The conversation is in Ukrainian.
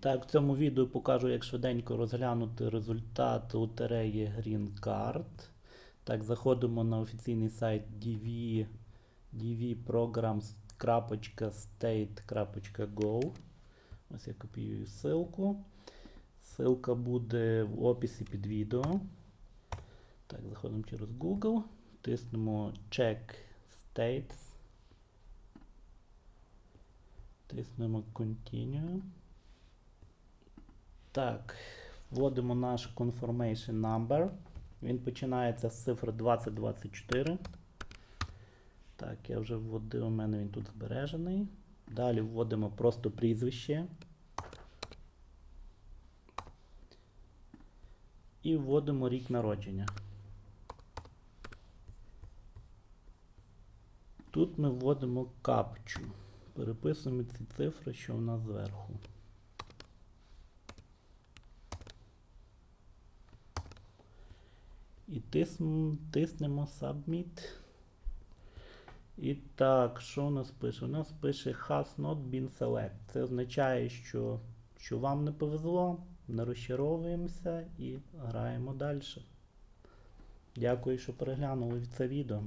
так, в цьому відео покажу, як швиденько розглянути результат лотереї Green Card. Так, заходимо на офіційний сайт dv, dvprograms.state.go. Ось я копіюю ссылку. Ссылка буде в описі під відео. Так, заходимо через Google, тиснемо Check States. Тиснемо Continue. Так, вводимо наш confirmation number. Він починається з цифри 2024. Так, я вже вводив, у мене він тут збережений. Далі вводимо просто прізвище. І вводимо рік народження. Тут ми вводимо капчу. Переписуємо ці цифри, що у нас зверху. І тиснемо, тиснемо Submit. І так, що у нас пише? У нас пише Has not been select. Це означає, що, що вам не повезло, не розчаровуємося і граємо далі. Дякую, що переглянули це відео.